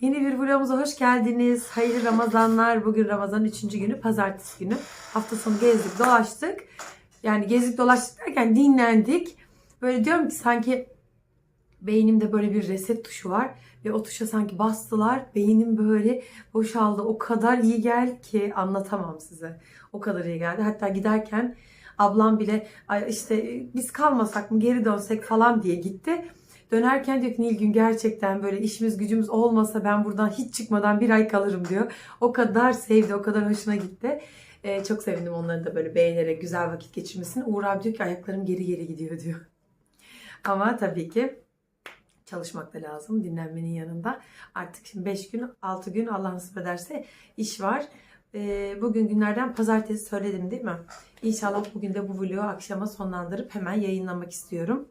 Yeni bir vlogumuza hoş geldiniz. Hayırlı Ramazanlar. Bugün Ramazan'ın 3. günü, pazartesi günü. Hafta sonu gezdik, dolaştık. Yani gezdik dolaştık derken dinlendik. Böyle diyorum ki sanki beynimde böyle bir reset tuşu var. Ve o tuşa sanki bastılar. Beynim böyle boşaldı. O kadar iyi geldi ki anlatamam size. O kadar iyi geldi. Hatta giderken ablam bile "Ay işte biz kalmasak mı geri dönsek falan diye gitti. Dönerken diyor ki Nilgün gerçekten böyle işimiz gücümüz olmasa ben buradan hiç çıkmadan bir ay kalırım diyor. O kadar sevdi, o kadar hoşuna gitti. Ee, çok sevindim onların da böyle beğenerek güzel vakit geçirmesini. Uğur abi diyor ki ayaklarım geri geri gidiyor diyor. Ama tabii ki çalışmak da lazım dinlenmenin yanında. Artık şimdi 5 gün 6 gün Allah nasip ederse iş var. Ee, bugün günlerden pazartesi söyledim değil mi? İnşallah bugün de bu vlogu akşama sonlandırıp hemen yayınlamak istiyorum.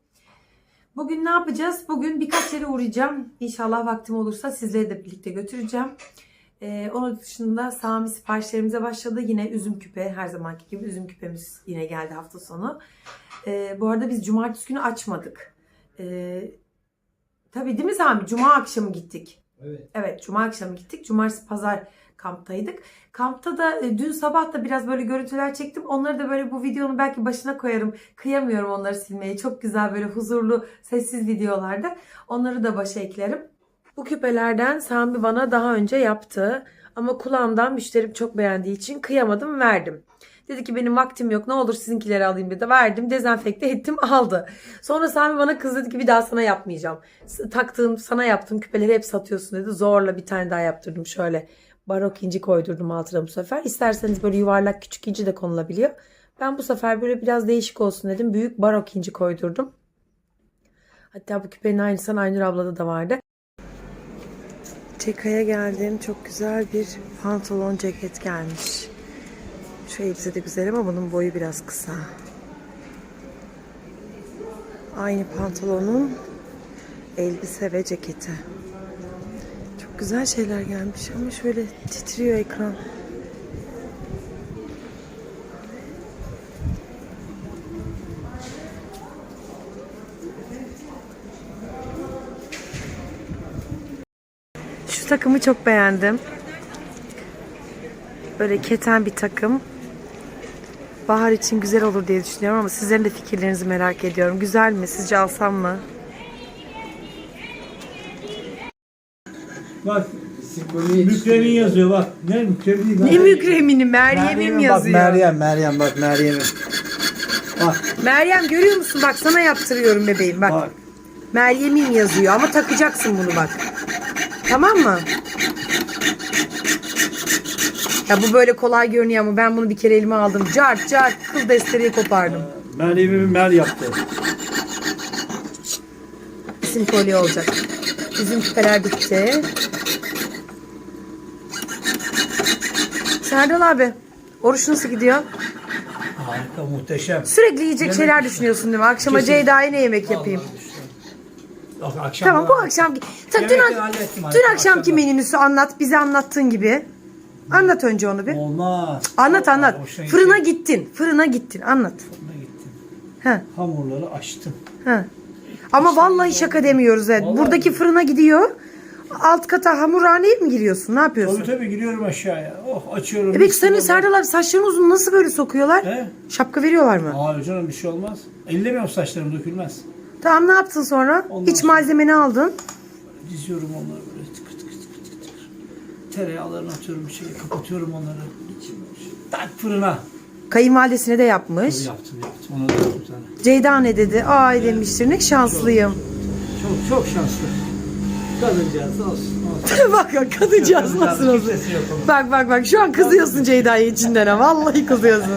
Bugün ne yapacağız? Bugün birkaç yere uğrayacağım. İnşallah vaktim olursa sizleri de birlikte götüreceğim. Ee, onun dışında Sami siparişlerimize başladı. Yine üzüm küpe her zamanki gibi üzüm küpemiz yine geldi hafta sonu. Ee, bu arada biz cumartesi günü açmadık. Ee, tabii değil mi Sami? Cuma akşamı gittik. Evet. Evet cuma akşamı gittik. Cumartesi pazar kamptaydık. Kampta da e, dün sabah da biraz böyle görüntüler çektim. Onları da böyle bu videonun belki başına koyarım. Kıyamıyorum onları silmeyi. Çok güzel böyle huzurlu sessiz videolarda. Onları da başa eklerim. Bu küpelerden Sami bana daha önce yaptı. Ama kulağımdan müşterim çok beğendiği için kıyamadım verdim. Dedi ki benim vaktim yok ne olur sizinkileri alayım dedi. Verdim dezenfekte ettim aldı. Sonra Sami bana kız dedi ki bir daha sana yapmayacağım. Taktığım sana yaptığım küpeleri hep satıyorsun dedi. Zorla bir tane daha yaptırdım şöyle. Barok inci koydurdum altına bu sefer. İsterseniz böyle yuvarlak küçük inci de konulabiliyor. Ben bu sefer böyle biraz değişik olsun dedim. Büyük barok inci koydurdum. Hatta bu küpenin aynısından Aynur ablada da vardı. Çekaya geldim. Çok güzel bir pantolon ceket gelmiş. Şu elbise de güzel ama bunun boyu biraz kısa. Aynı pantolonun elbise ve ceketi. Güzel şeyler gelmiş ama şöyle titriyor ekran. Şu takımı çok beğendim. Böyle keten bir takım. Bahar için güzel olur diye düşünüyorum ama sizlerin de fikirlerinizi merak ediyorum. Güzel mi? Sizce alsam mı? Bak Mükremin yazıyor bak. Ne Mükremin? Ne mükremini Meryem'im yazıyor. Bak Meryem, Meryem bak Meryem'e. Bak, Meryem görüyor musun? Bak sana yaptırıyorum bebeğim bak. bak. Meryem'im yazıyor ama takacaksın bunu bak. Tamam mı? Ya bu böyle kolay görünüyor ama ben bunu bir kere elime aldım. Cart cart kıl destereyi kopardım. Meryem'i mer yaptı. İsim kolye olacak. Bizim küpeler bitti. Serdal abi, oruç nasıl gidiyor? Harika muhteşem. Sürekli yiyecek şeyler düşünüyorsun değil mi? Akşama Kesin. Ceyda'ya ne yemek yapayım? Bak, akşam Tamam bu akşamki. Sen dün, Yemekleri ak- hallettim dün artık, akşamki akşamdan. menünüsü anlat. Bize anlattığın gibi. Anlat önce onu bir. Olmaz. Anlat anlat. Hoşuna Fırına gitti. gittin. Fırına gittin. Anlat. Fırına gittim. He, Hamurları açtım. he. Ama vallahi şaka demiyoruz. Evet. Vallahi. Buradaki fırına gidiyor. Alt kata hamurhaneye mi giriyorsun? Ne yapıyorsun? Tabii tabii giriyorum aşağıya. Oh açıyorum. E peki senin. Serdal abi saçların uzun nasıl böyle sokuyorlar? He? Şapka veriyorlar mı? Hayır canım bir şey olmaz. Ellemiyorum saçlarım dökülmez. Tamam ne yaptın sonra? Ondan İç sonra- malzemeni aldın. Diziyorum onları böyle tıkır tıkır tıkır tıkır tıkır. Tereyağlarını atıyorum şeye kapatıyorum onları. Tak fırına. Kayınvalidesine de yapmış. Yaptım yaptım. Ona da yaptım sana. Ceyda ne dedi? Ay demiştir ne şanslıyım. Çok çok şanslı. Kadıncağız olsun. bak bak kadıncağız nasıl olsun. Kimsesi yok onun. Bak bak bak şu an kızıyorsun Ceyda'ya içinden ha. Vallahi kızıyorsun.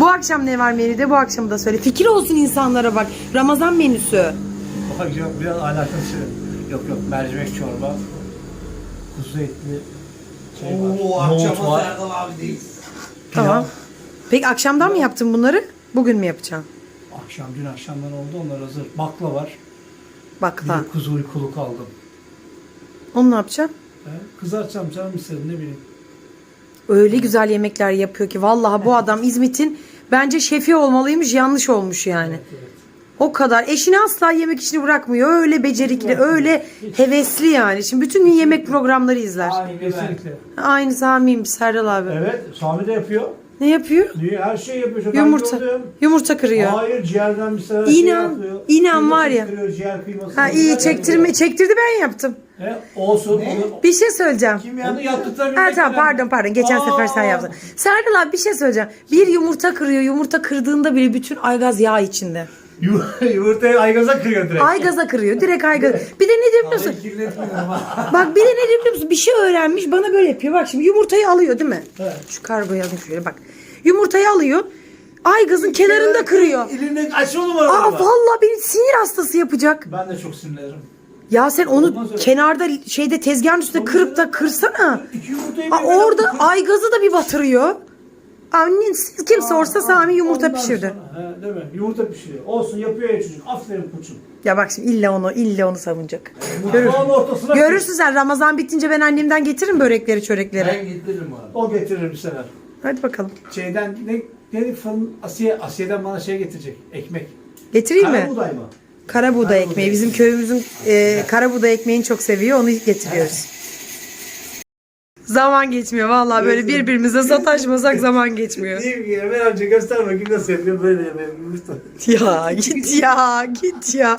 Bu akşam ne var menüde? Bu akşam da söyle. Fikir olsun insanlara bak. Ramazan menüsü. Bak yok biraz alakası yok yok mercimek çorba. Kuzu etli şey var. Oo, nohut akşama var. Serdal abi değil. Tamam. Peki akşamdan mı yaptın bunları? Bugün mü yapacaksın? Akşam dün akşamdan oldu onlar hazır. Bakla var. Bir Bakla. de kuzu uykuluk aldım. Onu ne yapacaksın? He? Kızartacağım canım istedim ne bileyim. Öyle güzel yemekler yapıyor ki. Vallahi bu adam İzmit'in bence şefi olmalıymış. Yanlış olmuş yani. Evet. O kadar. Eşini asla yemek işini bırakmıyor. Öyle becerikli, öyle hevesli yani. Şimdi bütün gün yemek programları izler. Aynı. Kesinlikle. Aynı Sami'yim Serdal abi. Evet, Sami de yapıyor. Ne yapıyor? Niye? Her şeyi yapıyor. Yumurta. Yumurta kırıyor. Hayır, ciğerden mesela İnan, şey yapıyor. inan Kıyma var ya. çektiriyor, Ciğer kıyması. Ha iyi çektirme çektirdi ben yaptım. He, olsun. Onu, Bir şey söyleyeceğim. onu yaptıktan Ha tamam pardon pardon geçen sefer sen yaptın. Serdal abi bir şey söyleyeceğim. Bir yumurta kırıyor. Yumurta kırdığında bile bütün aygaz yağ içinde. Yumurtayı aygaza kırıyor direkt. Aygaza kırıyor. Direkt aygaz. Bir de ne diyor biliyor musun? Bak bir de ne diyor biliyor musun? Bir şey öğrenmiş bana böyle yapıyor. Bak şimdi yumurtayı alıyor değil mi? Şu kargoyu alayım şöyle bak. Yumurtayı alıyor. Aygazın kenarında kırıyor. Elini aç oğlum Aa arada. vallahi beni sinir hastası yapacak. Ben de çok sinirlenirim. Ya sen onu Olmaz öyle. kenarda şeyde tezgahın üstünde kırıp da kırsana. İki yumurtayı Aa, orada aygazı da bir batırıyor. Annen siz kim sorsa Sami yumurta Ondan pişirdi. sonra- He, değil mi? Yumurta pişiriyor. Olsun yapıyor ya çocuk. Aferin koçum. Ya bak şimdi illa onu illa onu savunacak. Görür. Mutfağın ortasına Görürsün sen Ramazan bitince ben annemden getiririm börekleri çörekleri. Ben getiririm abi. O getirir bir sefer. Hadi bakalım. Şeyden ne ne fırın Asiye Asiye'den bana şey getirecek. Ekmek. Getireyim mi? Kara buğday mı? Kara buğday ekmeği. Bizim köyümüzün e, kara buğday ekmeğini çok seviyor. Onu getiriyoruz. Zaman geçmiyor vallahi böyle birbirimize sataşmasak zaman geçmiyor. Diyeyim ki Emel amca göster bakayım nasıl yapıyor böyle yemeği. Ya git ya git ya.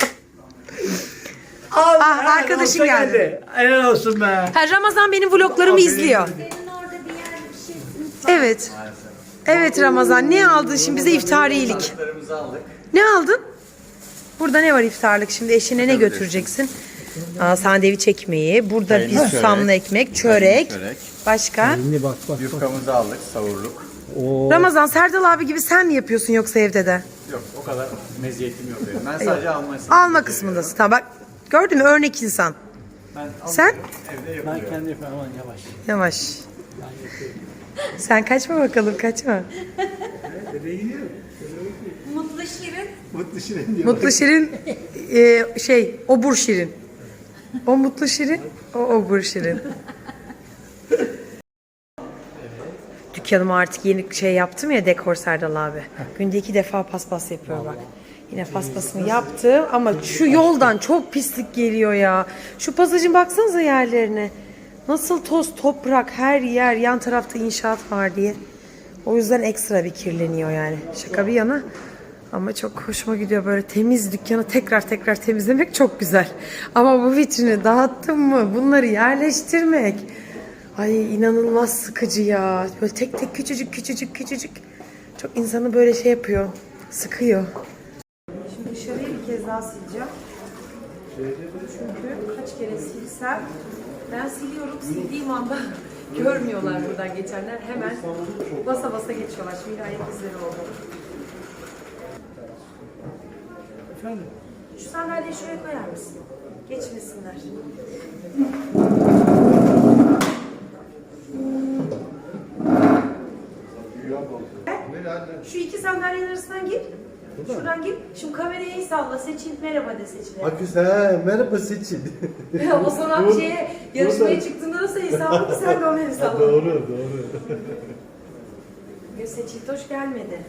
Ah, arkadaşın geldi. Helal olsun be. Ha, Ramazan benim vloglarımı izliyor. Senin orada bir yerde bir şey Evet. Evet Ramazan ne aldın şimdi bize iftariyelik? Aldık. Ne aldın? Burada ne var iftarlık şimdi eşine ne götüreceksin? Aa, sandviç ekmeği, burada bir Peynir, susamlı çörek. ekmek, çörek. Çörek. Başka? Şimdi bak bak. Yufkamızı aldık, savurduk. Oo. Ramazan Serdal abi gibi sen mi yapıyorsun yoksa evde de? Yok o kadar meziyetim yok benim. Ben sadece almayı Alma kısmındasın. Tamam bak gördün mü örnek insan. Ben Sen? evde Ben yapıyorum. kendi yapıyorum aman yavaş. Yavaş. Sen kaçma bakalım kaçma. Mutlu Şirin. Mutlu şirin diyor. Mutlu Şirin e, şey obur Şirin. O Mutlu Şirin, o obur Şirin. Dükkanıma artık yeni şey yaptım ya dekor Serdal abi. Günde iki defa paspas yapıyor bak. Yine paspasımı yaptım ama şu yoldan çok pislik geliyor ya. Şu pasajın baksanıza yerlerine. Nasıl toz toprak her yer yan tarafta inşaat var diye. O yüzden ekstra bir kirleniyor yani. Şaka bir yana. Ama çok hoşuma gidiyor böyle temiz dükkanı tekrar tekrar temizlemek çok güzel. Ama bu vitrini dağıttım mı bunları yerleştirmek ay inanılmaz sıkıcı ya. Böyle tek tek küçücük küçücük küçücük çok insanı böyle şey yapıyor sıkıyor. Şimdi dışarıyı bir kez daha sileceğim. Çünkü kaç kere silsem ben siliyorum sildiğim anda görmüyorlar buradan geçenler hemen basa basa geçiyorlar. Şimdi ayak izleri oldu. Efendim? Şu sandalyeyi şuraya koyar mısın? Geçmesinler. Şu iki sandalyenin arasından gir. Şuradan gir. Şimdi kamerayı iyi salla. Seçil. Merhaba de Seçil'e. Aküs ha merhaba Seçil. o bir şeye yarışmaya çıktığında nasıl el salladı sen de onu el salla. doğru doğru. Seçil hoş gelmedi.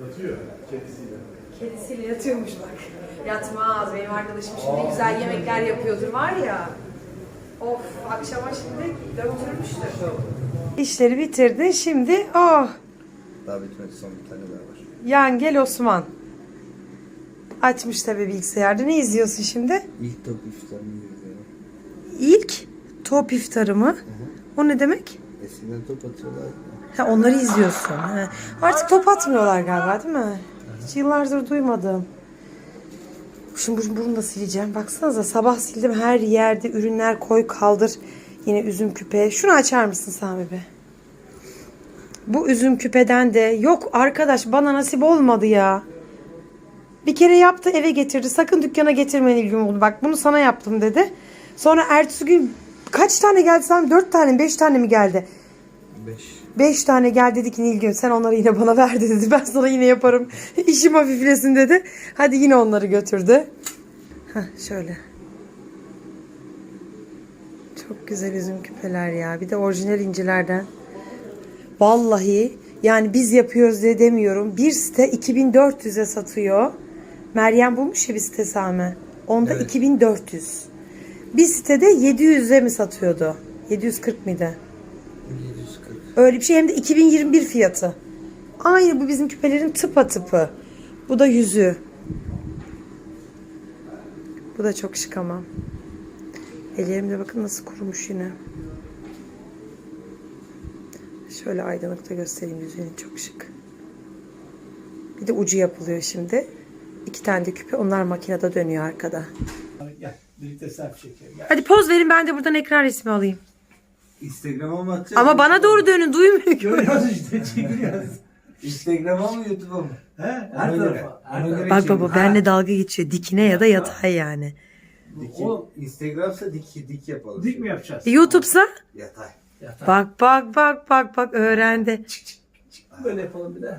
Yatıyor kedisiyle. Kedisiyle yatıyormuş bak. Yatmaz. Benim arkadaşım şimdi güzel yemekler yapıyordur var ya. Of akşama şimdi döktürmüştür. İşleri bitirdi. Şimdi oh Daha bitmedi son bir tane daha var. yan gel Osman. Açmış tabii bilgisayarda. Ne izliyorsun şimdi? İlk top iftarını izliyorum. İlk top iftarı mı? O ne demek? Eskiden top atıyorlar. Ha, onları izliyorsun. Ha. Artık top atmıyorlar galiba değil mi? Hiç yıllardır duymadım. Şimdi bu- bunu da sileceğim. Baksanıza sabah sildim her yerde ürünler koy kaldır. Yine üzüm küpe. Şunu açar mısın Sami Bey? Bu üzüm küpeden de yok arkadaş bana nasip olmadı ya. Bir kere yaptı eve getirdi. Sakın dükkana getirme Nilgün oldu. Bak bunu sana yaptım dedi. Sonra ertesi gün kaç tane geldi Sami? Dört tane mi beş tane mi geldi? Beş. Beş tane gel dedi ki Nilgün sen onları yine bana ver dedi. Ben sana yine yaparım. İşim hafiflesin dedi. Hadi yine onları götürdü. Heh, şöyle. Çok güzel üzüm küpeler ya. Bir de orijinal incilerden. Vallahi Yani biz yapıyoruz diye demiyorum. Bir site 2400'e satıyor. Meryem bulmuş ya bir site Sami. Onda 2400. Bir sitede 700'e mi satıyordu? 740 mıydı? 740. Öyle bir şey hem de 2021 fiyatı. Aynı bu bizim küpelerin tıpa tıpı. Bu da yüzü. Bu da çok şık ama. Ellerimde bakın nasıl kurumuş yine. Şöyle aydınlıkta göstereyim yüzüğünü çok şık. Bir de ucu yapılıyor şimdi. İki tane de küpe onlar makinede dönüyor arkada. Gel birlikte selfie çekelim. Gel. Hadi poz verin ben de buradan ekran resmi alayım. Instagram'a mı atacağız? Ama bana doğru dönün duymuyor. Görüyoruz işte çekiliyoruz. Instagram'a mı YouTube'a mı? He? Her Ona göre. tarafa. Her Ona tarafa. göre Bak baba benle dalga geçiyor. Dikine ya da yatay yani. Diki, O- Instagram'sa dik, dik yapalım. Dik mi yapacağız? YouTube'sa Yatay. Bak bak bak bak bak öğrendi. Böyle yapalım bir de.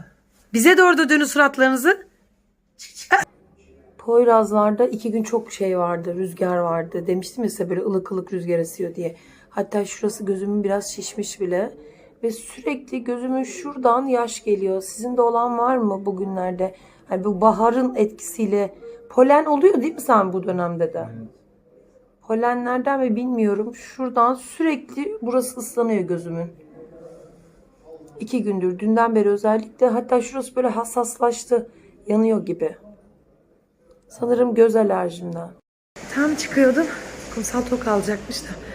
Bize doğru da dönün suratlarınızı. Poyrazlarda iki gün çok şey vardı, rüzgar vardı. Demiştim ya size böyle ılık ılık rüzgar esiyor diye. Hatta şurası gözümün biraz şişmiş bile. Ve sürekli gözümün şuradan yaş geliyor. Sizin de olan var mı bugünlerde? Hani bu baharın etkisiyle polen oluyor değil mi sen bu dönemde de? Polenlerden mi bilmiyorum. Şuradan sürekli burası ıslanıyor gözümün. İki gündür. Dünden beri özellikle. Hatta şurası böyle hassaslaştı. Yanıyor gibi. Sanırım göz alerjimden. Tam çıkıyordum. Kumsal tok alacakmış da.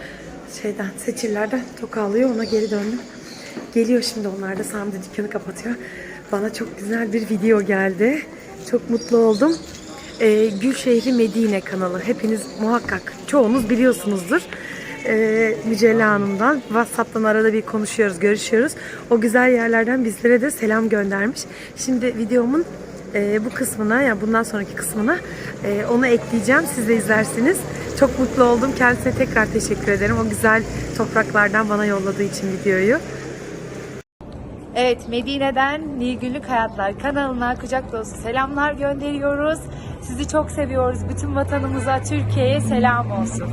Şeyden, seçillerden tok alıyor. Ona geri döndüm. Geliyor şimdi onlar da. Sami dükkanı kapatıyor. Bana çok güzel bir video geldi. Çok mutlu oldum. Ee, Gülşehri Medine kanalı. Hepiniz muhakkak çoğunuz biliyorsunuzdur. Ee, Mücella Hanım'dan WhatsApp'tan arada bir konuşuyoruz, görüşüyoruz. O güzel yerlerden bizlere de selam göndermiş. Şimdi videomun e, bu kısmına, yani bundan sonraki kısmına e, onu ekleyeceğim. Siz de izlersiniz. Çok mutlu oldum. Kendisine tekrar teşekkür ederim. O güzel topraklardan bana yolladığı için videoyu. Evet Medine'den Nilgünlük Hayatlar kanalına kucak dolusu selamlar gönderiyoruz. Sizi çok seviyoruz. Bütün vatanımıza, Türkiye'ye selam olsun.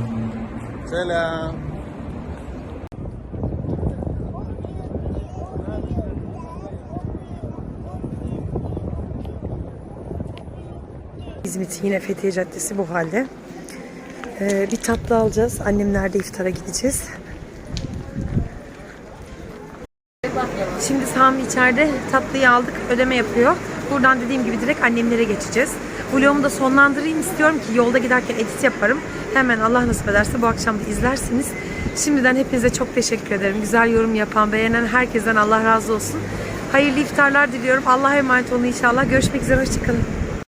Selam. İzmit yine Fethiye Caddesi bu halde. Ee, bir tatlı alacağız. Annemlerde iftara gideceğiz. Şimdi Sami içeride tatlıyı aldık. Ödeme yapıyor. Buradan dediğim gibi direkt annemlere geçeceğiz. Vlogumu da sonlandırayım istiyorum ki yolda giderken edit yaparım. Hemen Allah nasip ederse bu akşam da izlersiniz. Şimdiden hepinize çok teşekkür ederim. Güzel yorum yapan, beğenen herkesten Allah razı olsun. Hayırlı iftarlar diliyorum. Allah'a emanet olun inşallah. Görüşmek üzere. Hoşçakalın.